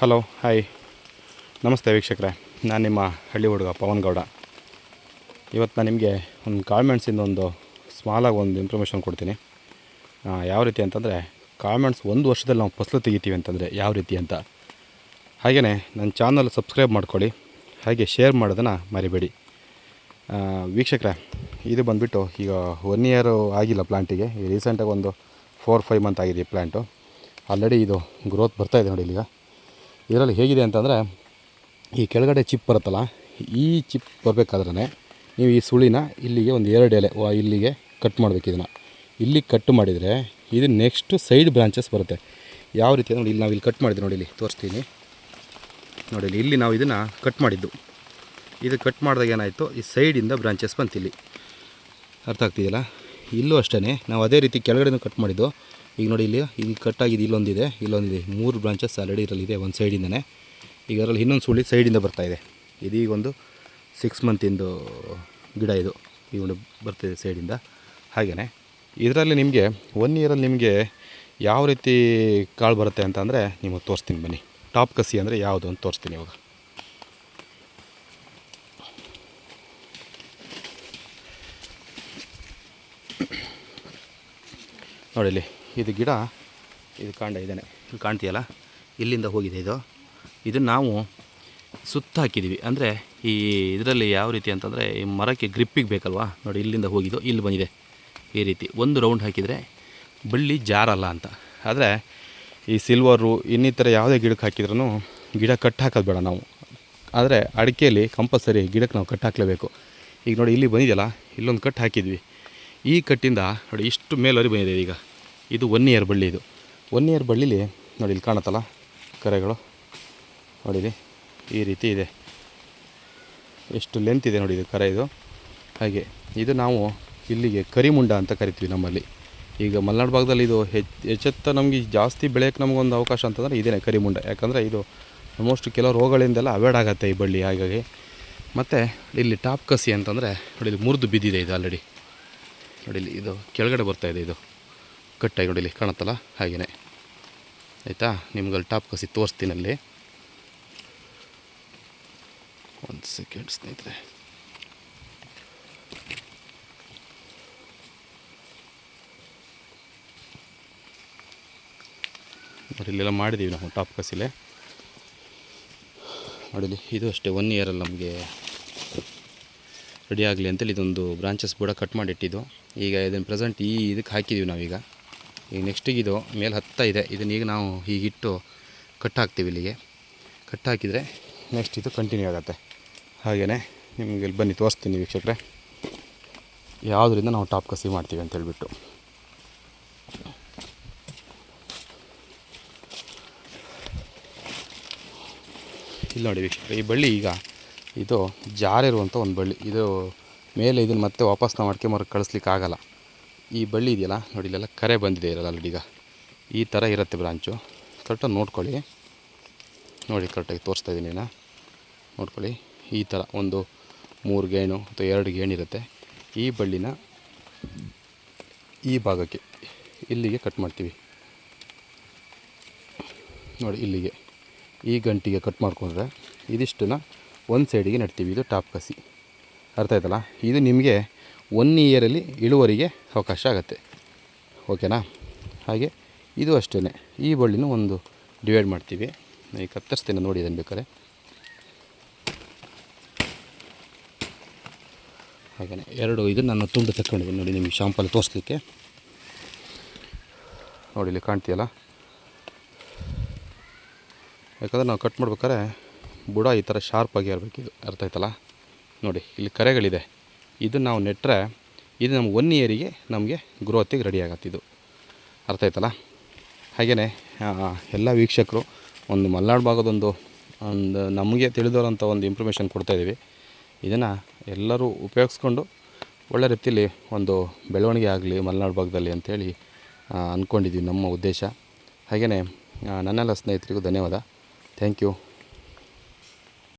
Hello hi ನಮಸ್ತೆ ವೀಕ್ಷಕರೇ. ನಾನು ನಿಮ್ಮ ಹಳ್ಳಿ ಹುಡುಗ ಪವನ್ ಗೌಡ. ಇವತ್ತು ನಾನು ನಿಮಗೆ ಒಂದು ಕಾಳ್ಮೆಣ್ಸಿಂದ ಒಂದು ಸ್ಮಾಲಾಗಿ ಒಂದು ಇನ್ಫಾರ್ಮೇಷನ್ ಕೊಡ್ತೀನಿ. ಯಾವ ರೀತಿ ಅಂತಂದರೆ ಕಾಮೆಂಟ್ಸ್ ಒಂದು ವರ್ಷದಲ್ಲಿ ನಾವು ಫಸಲು ತೆಗಿತೀವಿ ಅಂತಂದರೆ ಯಾವ ರೀತಿ ಅಂತ. ಹಾಗೆಯೇ ನನ್ನ ಚಾನಲ್ ಸಬ್ಸ್ಕ್ರೈಬ್ ಮಾಡ್ಕೊಳ್ಳಿ. ಹಾಗೆ ಶೇರ್ ಮಾಡೋದನ್ನು ಮರಿಬೇಡಿ. ವೀಕ್ಷಕರೇ, ಇದು ಬಂದುಬಿಟ್ಟು ಈಗ ಒನ್ ಇಯರು ಆಗಿಲ್ಲ ಪ್ಲ್ಯಾಂಟಿಗೆ ಈಗ ರೀಸೆಂಟಾಗಿ ಒಂದು ಫೋರ್ ಫೈವ್ ಮಂತ್ ಆಗಿದೆ ಈ ಪ್ಲ್ಯಾಂಟು ಆಲ್ರೆಡಿ ಇದು ಗ್ರೋತ್ ಬರ್ತಾ ಇದೆ ನೋಡಿ ಇಲ್ಲಿಗ ಇದರಲ್ಲಿ ಹೇಗಿದೆ ಅಂತಂದರೆ, ಈ ಕೆಳಗಡೆ ಚಿಪ್ ಬರುತ್ತಲ್ಲ, ಈ ಚಿಪ್ ಬರಬೇಕಾದ್ರೆ ನೀವು ಈ ಸುಳಿನ ಇಲ್ಲಿಗೆ ಒಂದು ಎರಡು ಎಲೆ ಇಲ್ಲಿಗೆ ಕಟ್ ಮಾಡಬೇಕು ಇದನ್ನು. ಇಲ್ಲಿ ಕಟ್ ಮಾಡಿದರೆ ಇದು ನೆಕ್ಸ್ಟ್ ಸೈಡ್ ಬ್ರಾಂಚಸ್ ಬರುತ್ತೆ. ಯಾವ ರೀತಿ ನೋಡಿ, ಇಲ್ಲಿ ನಾವು ಇಲ್ಲಿ ಕಟ್ ಮಾಡಿದ್ವಿ ನೋಡಿ, ಇಲ್ಲಿ ತೋರಿಸ್ತೀನಿ. ನೋಡಿ, ಇಲ್ಲಿ ನಾವು ಇದನ್ನು ಕಟ್ ಮಾಡಿದ್ದು. ಇದು ಕಟ್ ಮಾಡಿದಾಗ ಏನಾಯಿತು? ಈ ಸೈಡಿಂದ ಬ್ರಾಂಚಸ್ ಬಂತಿಲ್ಲಿ. ಅರ್ಥ ಆಗ್ತಿದೆಯಲ್ಲ? ಇಲ್ಲೂ ಅಷ್ಟೇ ನಾವು ಅದೇ ರೀತಿ ಕೆಳಗಡೆನೂ ಕಟ್ ಮಾಡಿದ್ದು. ಈಗ ನೋಡಿ ಇಲ್ಲಿ ಇಲ್ಲಿ ಕಟ್ ಆಗಿದೆ, ಇಲ್ಲೊಂದಿದೆ ಇಲ್ಲೊಂದಿದೆ. ಮೂರು ಬ್ರಾಂಚಸ್ ಆಲ್ರೆಡಿ ಇರಲಿದೆ ಒಂದು ಸೈಡಿಂದನೇ ಈಗ ಅದರಲ್ಲಿ ಇನ್ನೊಂದು ಸುಳಿ ಸೈಡಿಂದ ಬರ್ತಾ ಇದೆ. ಇದೀಗ ಒಂದು ಸಿಕ್ಸ್ ಮಂತಿಂದು ಗಿಡ ಇದು, ಈ ಒಂದು ಬರ್ತಿದೆ ಸೈಡಿಂದ ಹಾಗೆಯೇ ಇದರಲ್ಲಿ ನಿಮಗೆ ಒನ್ ಇಯರಲ್ಲಿ ನಿಮಗೆ ಯಾವ ರೀತಿ ಕಾಳು ಬರುತ್ತೆ ಅಂತ ಅಂದರೆ, ನಿಮಗೆ ತೋರಿಸ್ತೀನಿ ಬನ್ನಿ. ಟಾಪ್ ಕಸಿ ಅಂದರೆ ಯಾವುದು ಅಂತ ತೋರಿಸ್ತೀನಿ ಇವಾಗ. ನೋಡಿ ಇಲ್ಲಿ, ಇದು ಗಿಡ, ಇದು ಕಾಂಡ ಇದ್ದಾನೆ ಇಲ್ಲಿ ಕಾಣ್ತೀಯಲ್ಲ? ಇಲ್ಲಿಂದ ಹೋಗಿದೆ ಇದು. ಇದನ್ನು ನಾವು ಸುತ್ತ ಹಾಕಿದ್ದೀವಿ ಅಂದರೆ ಈ ಇದರಲ್ಲಿ ಯಾವ ರೀತಿ ಅಂತಂದರೆ ಈ ಮರಕ್ಕೆ ಗ್ರಿಪ್ಪಿಗೆ ಬೇಕಲ್ವಾ? ನೋಡಿ, ಇಲ್ಲಿಂದ ಹೋಗಿದ್ದು, ಇಲ್ಲಿ ಬಂದಿದೆ ಈ ರೀತಿ. ಒಂದು ರೌಂಡ್ ಹಾಕಿದರೆ ಬಳ್ಳಿ ಜಾರಲ್ಲ ಅಂತ. ಆದರೆ ಈ ಸಿಲ್ವರು ಇನ್ನಿತರ ಯಾವುದೇ ಗಿಡಕ್ಕೆ ಹಾಕಿದ್ರೂ ಗಿಡ ಕಟ್ ಹಾಕೋದು ಬೇಡ ನಾವು. ಆದರೆ ಅಡಿಕೆಯಲ್ಲಿ ಕಂಪಲ್ಸರಿ ಗಿಡಕ್ಕೆ ನಾವು ಕಟ್ ಹಾಕಲೇಬೇಕು. ಈಗ ನೋಡಿ, ಇಲ್ಲಿ ಬಂದಿದೆಯಲ್ಲ, ಇಲ್ಲೊಂದು ಕಟ್ ಹಾಕಿದ್ವಿ. ಈ ಕಟ್ಟಿಂದ ನೋಡಿ, ಇಷ್ಟು ಮೇಲವರೆಗೆ ಬಂದಿದೆ ಈಗ. ಇದು ಒನ್ ಇಯರ್ ಬಳ್ಳಿ ಇದು. ಒನ್ ಇಯರ್ ಬಳ್ಳಿಲಿ ನೋಡಿ ಇಲ್ಲಿ ಕಾಣುತ್ತಲ್ಲ ಕರೆಗಳು. ನೋಡಿರಿ, ಈ ರೀತಿ ಇದೆ. ಎಷ್ಟು ಲೆಂತ್ ಇದೆ ನೋಡಿ ಇದು ಕರೆ ಇದು. ಹಾಗೆ, ಇದು ನಾವು ಇಲ್ಲಿಗೆ ಕರಿಮುಂಡ ಅಂತ ಕರಿತೀವಿ ನಮ್ಮಲ್ಲಿ. ಈಗ ಮಲೆನಾಡು ಭಾಗದಲ್ಲಿ ಇದು ಹೆಚ್ಚು ಹೆಚ್ಚೆತ್ತ ನಮಗೆ ಜಾಸ್ತಿ ಬೆಳೆಯೋಕ್ಕೆ ನಮಗೊಂದು ಅವಕಾಶ ಅಂತಂದರೆ ಇದೇನೆ ಕರಿಮುಂಡ. ಯಾಕಂದರೆ ಇದು ಆಲ್ಮೋಸ್ಟ್ ಕೆಲವು ರೋಗಗಳಿಂದೆಲ್ಲ ಅವಾಯ್ಡ್ ಆಗುತ್ತೆ ಈ ಬಳ್ಳಿ ಹಾಗಾಗಿ. ಮತ್ತು ಇಲ್ಲಿ ಟಾಪ್ ಕಸಿ ಅಂತಂದರೆ ನೋಡಿ ಇಲ್ಲಿ ಮುರಿದು ಬಿದ್ದಿದೆ ಇದು ಆಲ್ರೆಡಿ ನೋಡಿ ಇಲ್ಲಿ ಇದು ಕೆಳಗಡೆ ಬರ್ತಾ ಇದೆ ಇದು. ಕಟ್ಟಾಗಿ ನೋಡಿಲಿ ಕಾಣುತ್ತಲ್ಲ? ಹಾಗೆಯೇ ಆಯಿತಾ? ನಿಮ್ಗೆ ಟಾಪ್ ಕಸಿ ತೋರಿಸ್ತೀನಿ ಅಲ್ಲಿ ಒಂದು ಸೆಕೆಂಡ್ ಸ್ನೇಹಿತರೆ. ಇಲ್ಲೆಲ್ಲ ಮಾಡಿದ್ದೀವಿ ನಾವು ಟಾಪ್ ಕಸಿಲೆ. ನೋಡಿಲಿ, ಇದು ಅಷ್ಟೇ ಒನ್ ಇಯರಲ್ಲಿ ನಮಗೆ ರೆಡಿ ಆಗಲಿ ಅಂತೇಳಿ ಇದೊಂದು ಬ್ರಾಂಚಸ್ ಕೂಡ ಕಟ್ ಮಾಡಿಟ್ಟಿದ್ದು. ಈಗ ಇದನ್ನು ಪ್ರೆಸೆಂಟ್ ಈ ಇದಕ್ಕೆ ಹಾಕಿದ್ದೀವಿ ನಾವೀಗ. ಈಗ ನೆಕ್ಸ್ಟಿಗೆ ಇದು ಮೇಲೆ ಹತ್ತ ಇದೆ. ಇದನ್ನ ಈಗ ನಾವು ಹೀಗಿಟ್ಟು ಕಟ್ ಹಾಕ್ತೀವಿ ಇಲ್ಲಿಗೆ. ಕಟ್ ಹಾಕಿದರೆ ನೆಕ್ಸ್ಟ್ ಇದು ಕಂಟಿನ್ಯೂ ಆಗುತ್ತೆ. ಹಾಗೆಯೇ ನಿಮಗೆ ಇಲ್ಲಿ ಬನ್ನಿ ತೋರಿಸ್ತೀನಿ ವೀಕ್ಷಕರೆ. ಯಾವುದರಿಂದ ನಾವು ಟಾಪ್ ಕಸಿ ಮಾಡ್ತೀವಿ ಅಂತ ಹೇಳ್ಬಿಟ್ಟು. ಇಲ್ಲಿ ನೋಡಿ ವೀಕ್ಷಕರೆ, ಈ ಬಳ್ಳಿ ಈಗ ಇದು ಜಾರಿರುವಂಥ ಒಂದು ಬಳ್ಳಿ. ಇದು ಮೇಲೆ ಇದನ್ನು ಮತ್ತೆ ವಾಪಸ್ ನಾವು ಅಡಿಕೆ ಮರಕ್ಕೆ ಕಳಿಸ್ಲಿಕ್ಕೆ ಆಗಲ್ಲ ಈ ಬಳ್ಳಿ ಇದೆಯಲ್ಲ, ನೋಡಿ ಇಲ್ಲೆಲ್ಲ ಕರೆ ಬಂದಿದೆ ಇರಲ್ಲ ಆಲ್ರೆಡಿ ಈಗ. ಈ ಥರ ಇರುತ್ತೆ ಬ್ರಾಂಚು. ಕರೆಕ್ಟಾಗಿ ನೋಡ್ಕೊಳ್ಳಿ. ನೋಡಿ ಕರೆಕ್ಟಾಗಿ ತೋರಿಸ್ತಾ ಇದ್ದೀನಿ ನಾನು ನೋಡ್ಕೊಳ್ಳಿ. ಈ ಥರ ಒಂದು ಮೂರು ಗೇಣು ಅಥವಾ ಎರಡು ಗೇಣು ಇರುತ್ತೆ. ಈ ಬಳ್ಳಿನ ಈ ಭಾಗಕ್ಕೆ ಇಲ್ಲಿಗೆ ಕಟ್ ಮಾಡ್ತೀವಿ. ನೋಡಿ ಇಲ್ಲಿಗೆ ಈ ಗಂಟಿಗೆ ಕಟ್ ಮಾಡಿಕೊಂಡ್ರೆ ಇದಿಷ್ಟನ್ನ ಒಂದು ಸೈಡಿಗೆ ನೆಡ್ತೀವಿ. ಇದು ಟಾಪ್ ಕಸಿ. ಅರ್ಥ ಆಯ್ತಲ್ಲ? ಇದು ನಿಮಗೆ ಒನ್ ಇಯರಲ್ಲಿ ಇಳುವರಿಗೆ ಅವಕಾಶ ಆಗುತ್ತೆ. ಓಕೆನಾ ಹಾಗೆ ಇದು ಅಷ್ಟೇ ಈ ಬಳ್ಳಿನೂ ಒಂದು ಡಿವೈಡ್ ಮಾಡ್ತೀವಿ. ಈಗ ಕತ್ತರಿಸ್ತೇನೆ ನೋಡಿ ಇದನ್ನು ಬೇಕಾದ್ರೆ. ಹಾಗೆಯೇ ಎರಡು ಇದು ನಾನು ತುಂಡು ತಗೊಂಡಿದ್ದೀನಿ ನೋಡಿ, ನಿಮಗೆ ಶಾಂಪಲ್ಲಿ ತೋರಿಸ್ಲಿಕ್ಕೆ. ನೋಡಿ ಇಲ್ಲಿ ಕಾಣ್ತೀಯಲ್ಲ? ಯಾಕಂದರೆ ನಾವು ಕಟ್ ಮಾಡ್ಬೇಕಾದ್ರೆ ಬುಡ ಈ ಥರ ಶಾರ್ಪಾಗಿ ಇರಬೇಕಿದು ಅರ್ಥ ಆಯ್ತಲ್ಲ? ನೋಡಿ, ಇಲ್ಲಿ ಕರೆಗಳಿದೆ. ಇದು ನಾವು ನೆಟ್ಟರೆ ಇದು ನಮ್ಗೆ ಒನ್ ಇಯರಿಗೆ ನಮಗೆ ಗ್ರೋತಿಗೆ ರೆಡಿ ಆಗತ್ತಿದ್ದು ಅರ್ಥ ಆಯ್ತಲ್ಲ? ಹಾಗೆಯೇ ಎಲ್ಲ ವೀಕ್ಷಕರು ಒಂದು ಮಲೆನಾಡು ಭಾಗದೊಂದು, ಒಂದು ನಮಗೆ ತಿಳಿದೋರಂಥ ಒಂದು ಇನ್ಫಾರ್ಮೇಷನ್ ಕೊಡ್ತಾಯಿದ್ದೀವಿ ಇದನ್ನು ಎಲ್ಲರೂ ಉಪಯೋಗಿಸ್ಕೊಂಡು ಒಳ್ಳೆ ರೀತಿಯಲ್ಲಿ ಒಂದು ಬೆಳವಣಿಗೆ ಆಗಲಿ ಮಲೆನಾಡು ಭಾಗದಲ್ಲಿ ಅಂಥೇಳಿ ಅಂದ್ಕೊಂಡಿದ್ದೀವಿ ನಮ್ಮ ಉದ್ದೇಶ. ಹಾಗೆಯೇ ನನ್ನೆಲ್ಲ ಸ್ನೇಹಿತರಿಗೂ ಧನ್ಯವಾದ. Thank you